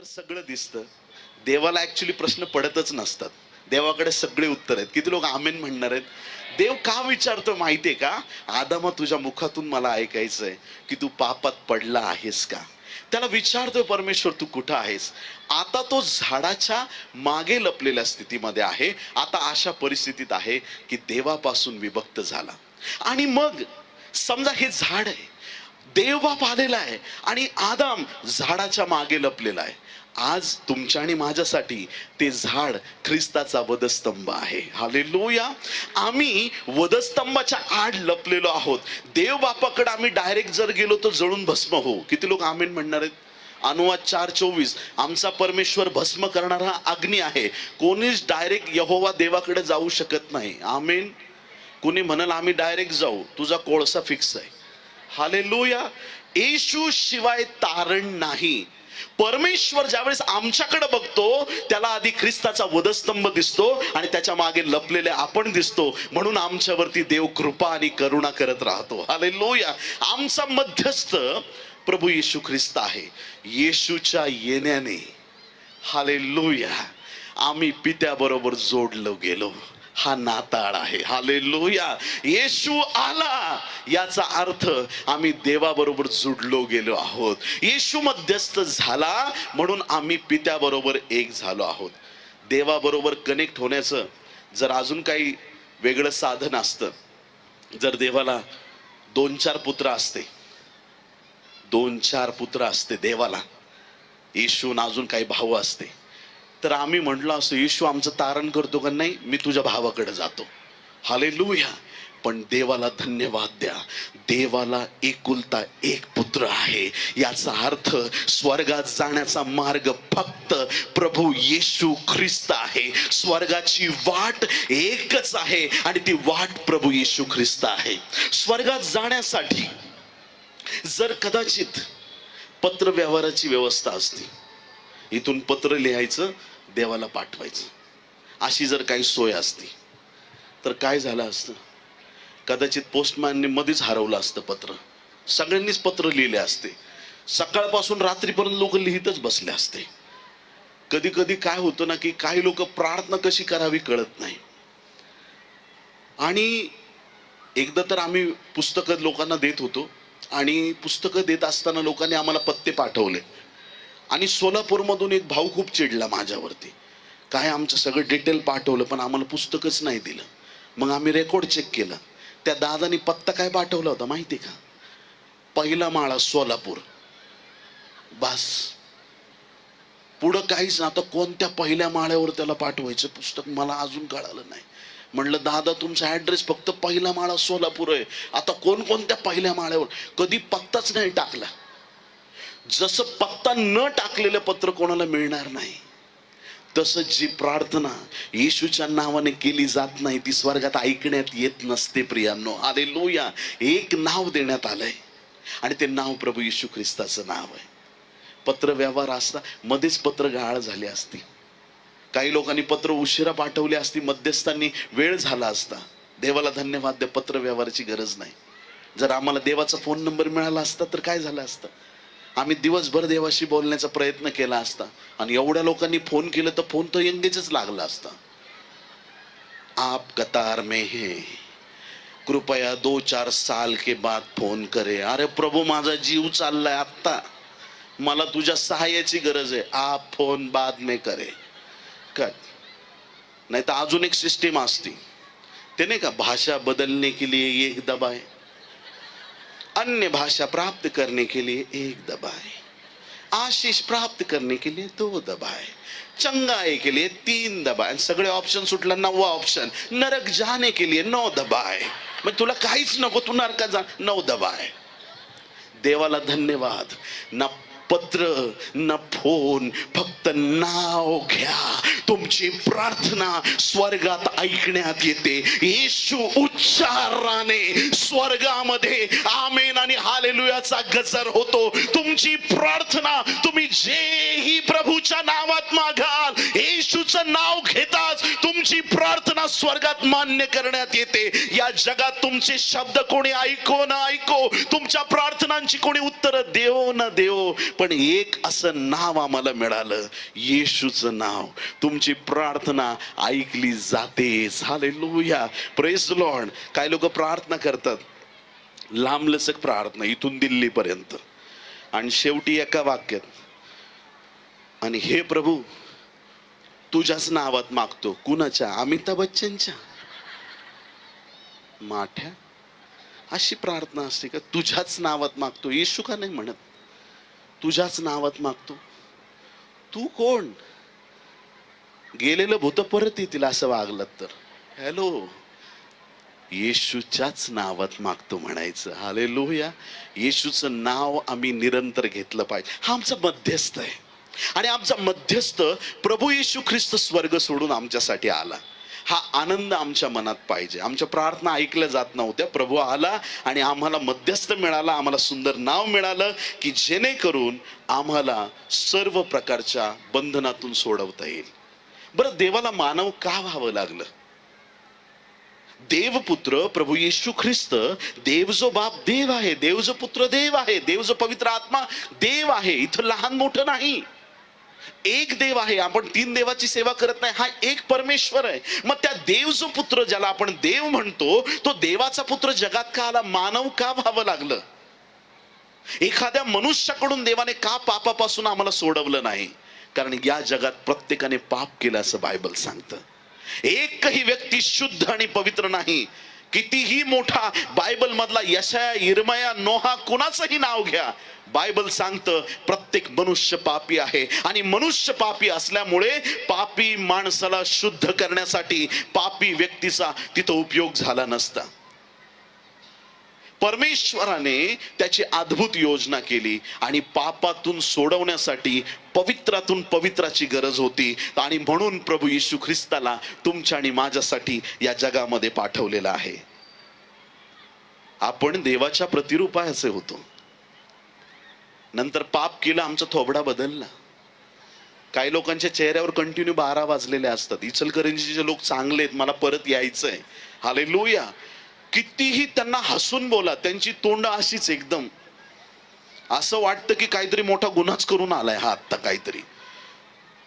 तर सगळं दिसतं. देवाला ॲक्च्युली प्रश्न पडतच नसतात. देवाकडे सगळे उत्तर आहेत. किती लोक आमेन म्हणणार आहेत? देव का विचारतो माहितीये का? आदामा तुझ्या मुखातून मला ऐकायचंय की तू पापात पडला आहेस का? त्याला विचारतोय परमेश्वर तू कुठं आहेस? आता तो झाडाच्या मागे लपलेल्या स्थितीमध्ये आहे. आता अशा परिस्थितीत आहे की देवापासून विभक्त झाला. आणि मग समजा हे झाड आहे. देवबाप आलेला आहे आणि आदाम झाडाच्या मागे लपलेला आहे. आज तुमच्या आणि माझ्यासाठी ते झाड ख्रिस्ताचा वधस्तंभ आहे. हालेलुया आम्ही वधस्तंभाच्या आड लपलेलो आहोत. देवबापाकडे आम्ही डायरेक्ट जर गेलो तर जळून भस्म हो किती लोक आमेन म्हणणार आहेत? अनुवाद चार चोवीस. आमचा परमेश्वर भस्म करणारा अग्नी आहे. कोणीच डायरेक्ट यहोवा देवाकडे जाऊ शकत नाही. आमेन. कुणी म्हणाल आम्ही डायरेक्ट जाऊ. तुझा कोळसा फिक्स आहे. हालेलुया येशू शिवाय तारण नाही. परमेश्वर ज्यावेळेस आमच्याकडे बघतो त्याला आधी ख्रिस्ताचा वधस्तंभ दिसतो आणि त्याच्यामागे लपलेले आपण दिसतो. म्हणून आमच्यावरती देव कृपा आणि करुणा करत राहतो. हालेलुया आमचा मध्यस्थ प्रभू येशू ख्रिस्त आहे. येशूच्या येण्याने. हाले लोया आम्ही पित्याबरोबर जोडलो गेलो. हा नाताळ आहे. हालेलुया येशू आला. याचा अर्थ आम्ही देवाबरोबर जुडलो गेलो आहोत. येशू मध्यस्थ झाला म्हणून आम्ही पित्याबरोबर एक झालो आहोत. देवाबरोबर कनेक्ट होण्याचं जर अजून काही वेगळं साधन असतं जर देवाला दोन चार पुत्र असते दोन चार पुत्र असते देवाला येशून अजून काही भाऊ असते तर आम्ही म्हटलो असतो येशू आमचं तारण करतो का नाही? मी तुझ्या भावाकडे जातो. हाले पण देवाला धन्यवाद द्या. देवाला एकुलता एक पुत्र आहे. याचा अर्थ स्वर्गात जाण्याचा मार्ग फक्त प्रभू येशू ख्रिस्त आहे. स्वर्गाची वाट एकच आहे आणि ती वाट प्रभू येशू ख्रिस्त आहे. स्वर्गात जाण्यासाठी जर कदाचित पत्र व्यवहाराची व्यवस्था असती इथून पत्र लिहायचं देवाला पाठवायचं. अशी जर काही सोय असती तर काय झालं असतं? कदाचित पोस्टमॅनने मध्येच हरवलं असतं पत्र. सगळ्यांनीच पत्र लिहिले असते. सकाळपासून रात्रीपर्यंत लोक लिहितच बसले असते. कधी कधी काय होतं ना की काही लोक प्रार्थना कशी करावी कळत नाही. आणि एकदा तर आम्ही पुस्तकं लोकांना देत होतो. आणि पुस्तकं देत असताना लोकांनी आम्हाला पत्ते पाठवले. आणि सोलापूरमधून एक भाऊ खूप चिडला माझ्यावरती. काय आमचं सगळं डिटेल पाठवलं पण आम्हाला पुस्तकच नाही दिलं. मग आम्ही रेकॉर्ड चेक केलं. त्या दादानी पत्ता काय पाठवला होता माहिती का? पहिला माळा सोलापूर. बस. पुढं काहीच ना आता कोणत्या पहिल्या माळ्यावर त्याला पाठवायचं पुस्तक मला अजून कळालं नाही. म्हणलं दादा तुमचा ऍड्रेस फक्त पहिला माळा सोलापूर आहे. आता कोणकोणत्या पहिल्या माळ्यावर? कधी पत्ताच नाही टाकला. जसं पत्ता न टाकलेलं पत्र कोणाला मिळणार नाही तसं जी प्रार्थना येशूच्या नावाने केली जात नाही ती स्वर्गात ऐकण्यात येत नसते प्रियांनो. आले लोया एक नाव देण्यात आलंय. आणि ते नाव प्रभू येशू ख्रिस्ताचं नाव आहे. पत्र व्यवहार असता मध्येच पत्र गाळ झाले असती. काही लोकांनी पत्र उशिरा पाठवले असती मध्यस्थांनी वेळ झाला असता. देवाला धन्यवाद द्या पत्र व्यवहाराची गरज नाही. जर आम्हाला देवाचा फोन नंबर मिळाला असता तर काय झालं असतं? आम्ही दिवसभर देवाशी बोलण्याचा प्रयत्न केला असता. आणि एवढ्या लोकांनी फोन केलं तर फोन तर यंगेच लागला असता. आप कतार में है. कृपया दो चार साल के बाद फोन करे. अरे प्रभू माझा जीव चाललाय आत्ता. मला तुझ्या सहाय्याची गरज आहे. आप फोन बाद में करे. कट. नाही तर अजून एक सिस्टीम असती. ते नाही का भाषा बदलने के लिए एक दबाय अन्य भाषा प्राप्त करने के लिए एक दबाए। आशीष प्राप्त करने के लिए दो दबाए। चंगाई के लिए तीन दबाए। सगळे ऑप्शन सुटला नववा ऑप्शन नरक जाने के लिए नौ दबाए। मग तुला काहीच नको तू नरकात जा नऊ दबाए. देवाला धन्यवाद. ना पत्र न फोन फक्त नाव घ्या. तुमची प्रार्थना स्वर्गात ऐकण्यात येते. येशू उच्चाराने स्वर्गामध्ये आमेन आणि हालेलुयाचा गजर होतो. तुमची प्रार्थना तुम्ही जेही प्रभूच्या नावात मागाल येशूचं नाव घेताच तुमची प्रार्थना स्वर्गात मान्य करण्यात येते. या जगात तुमचे शब्द कोणी ऐको ना ऐको तुमच्या प्रार्थनांची कोणी उत्तर देवो ना देवो पण एक असं नाव आम्हाला मिळालं येशूचं नाव. तुमची प्रार्थना ऐकली जाते. झाले लोया प्रेस लॉर्ड काही लोक प्रार्थना करतात? लांबलचक प्रार्थना इथून दिल्लीपर्यंत. आणि शेवटी एका वाक्यात आणि हे प्रभू तुझ्याच नावात मागतो. कुणाच्या? अमिताभ बच्चनच्या. माठ्या? अशी प्रार्थना असते का? तुझ्याच नावात मागतो. येशू का नाही म्हणत? तुझ्याच नावात मागतो. तू कोण? गेलेलं भूत परत येतील असं वागलं तर. हॅलो? येशूच्याच नावात मागतो म्हणायचं. हाले लोहया येशूचं नाव आम्ही निरंतर घेतलं पाहिजे. हा आमचा मध्यस्थ आहे. आणि आमचा मध्यस्थ प्रभू येशू ख्रिस्त स्वर्ग सोडून आमच्यासाठी आला. हा आनंद आमच्या मनात पाहिजे. आमच्या प्रार्थना ऐकल्या जात नव्हत्या. प्रभू आला आणि आम्हाला मध्यस्थ मिळाला आम्हाला सुंदर नाव मिळालं की जेणेकरून आम्हाला सर्व प्रकारच्या बंधनातून सोडवता येईल. बरं देवाला मानव का व्हावं लागलं? देवपुत्र प्रभू येशू ख्रिस्त देव जो बाप देव आहे देव जो पुत्र देव आहे देव जो पवित्र आत्मा देव आहे इथं लहान मोठं नाही. एक देव आहे आपण तीन देवाची सेवा करत नाही हा एक परमेश्वर आहे. मग त्या देव जो पुत्र ज्याला आपण देव म्हणतो तो देवाचा पुत्र जगात का आला मानव का व्हावं लागलं? एखाद्या मनुष्याकडून देवाने का पापापासून आम्हाला सोडवलं नाही? कारण या जगात प्रत्येकाने पाप केलं असं बायबल सांगतं. एकही व्यक्ती शुद्ध आणि पवित्र नाही. कितीही मोठा बायबल मधला यशया इरमया नोहा कुणाचंही नाव घ्या. बायबल सांगतं प्रत्येक मनुष्य पापी आहे. आणि मनुष्य पापी असल्यामुळे पापी माणसाला शुद्ध करण्यासाठी पापी व्यक्तीचा तिथं उपयोग झाला नसता. परमेश्वराने त्याची अद्भुत योजना केली आणि पापातून सोडवण्यासाठी पवित्रातून पवित्राची गरज होती. आणि म्हणून प्रभू येशू ख्रिस्ताला तुमच्या आणि माझ्यासाठी या जगामध्ये पाठवलेलं आहे. आपण देवाच्या प्रतिरूपाचे होतो. नंतर पाप केलं आमचा थोबडा बदलला. काही लोकांच्या चेहऱ्यावर कंटिन्यू बारा वाजलेले असतात. इचलकरंजीचे लोक चांगले आहेत मला परत यायचंय. हाले कितीही त्यांना हसून बोला त्यांची तोंड अशीच एकदम. असं वाटतं की काहीतरी मोठा गुन्हाच करून आलाय हा आत्ता काहीतरी.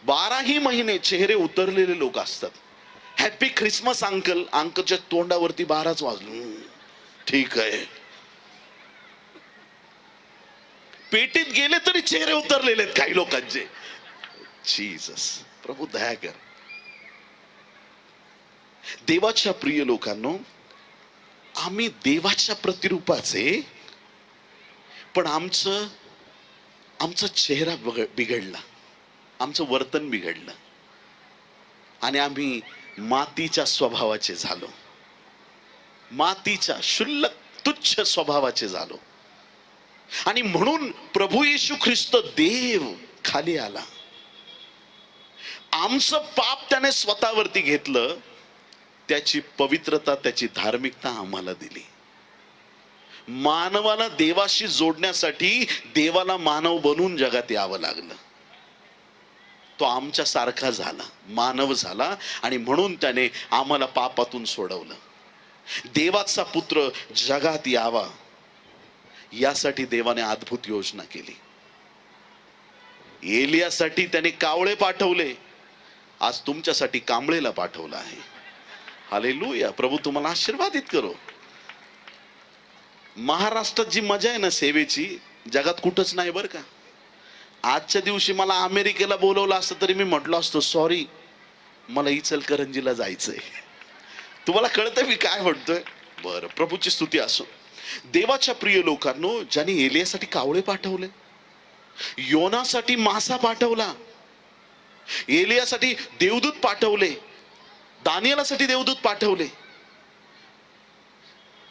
बाराही महिने चेहरे उतरलेले लोक असतात. हॅपी ख्रिसमस अंकल अंकलच्या तोंडावरती बाराच वाजलो. ठीक आहे. पेटीत गेले तरी चेहरे उतरलेले आहेत काही लोकांचे. जीसस प्रभू दया कर. देवाच्या प्रिय लोकांनो आम्ही देवाच्या प्रतिरूपाचे पण आमचं आमचा चेहरा बग- बिघडला. आमचं वर्तन बिघडलं. आणि आम्ही मातीच्या स्वभावाचे झालो. मातीच्या शुल्लक तुच्छ स्वभावाचे झालो. आणि म्हणून प्रभू येशू ख्रिस्त देव खाली आला. आमचं पाप त्याने स्वतःवरती घेतलं. त्याची पवित्रता त्याची धार्मिकता आम्हाला दिली. मानवाला देवाशी जोडण्यासाठी देवाला मानव बनून जगात यावं लागलं. तो आमच्या सारखा झाला मानव झाला आणि म्हणून त्याने आम्हाला पापातून सोडवलं. देवाचा पुत्र जगात यावा यासाठी देवाने अद्भुत योजना केली. एलियासाठी त्याने कावळे पाठवले. आज तुमच्यासाठी कांबळेला पाठवलं आहे. हालेलुया प्रभू तुम्हाला आशीर्वादित करो. महाराष्ट्रात जी मजा आहे ना सेवेची जगात कुठंच नाही बरं का. आजच्या दिवशी मला अमेरिकेला बोलवलं असतं तरी मी म्हटलो असतो सॉरी मला इचलकरंजीला जायचंय. तुम्हाला कळतं मी काय म्हणतोय? बरं प्रभूची स्तुती असो. देवाच्या प्रिय लोकांनो ज्यांनी एलियासाठी कावळे पाठवले योनासाठी मासा पाठवला एलियासाठी देवदूत पाठवले दानियालासाठी देवदूत पाठवले.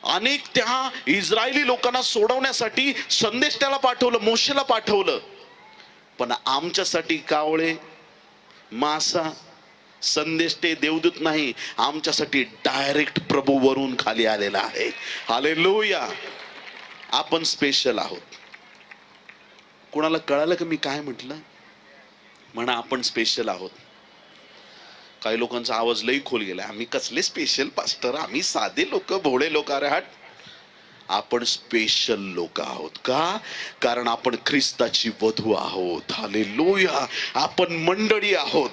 अनेक त्या इस्रायली लोकांना सोडवण्यासाठी संदेश त्याला पाठवलं मोशेला पाठवलं. पण आमच्यासाठी कावळे मासा संदेश ते देवदूत नाही आमच्यासाठी डायरेक्ट प्रभू वरून खाली आलेला आहे. हाले आपण स्पेशल आहोत. कोणाला कळालं का मी काय म्हटलं? म्हणा आपण स्पेशल आहोत. काही लोकांचा आवाज लई खोल गेला आम्ही कसले स्पेशल पास्टर आम्ही साधे लोक भोळे लोक अरे हट. आपण स्पेशल लोक आहोत का? कारण आपण ख्रिस्ताची वधू आहोत. हालेलुया आपण मंडळी आहोत.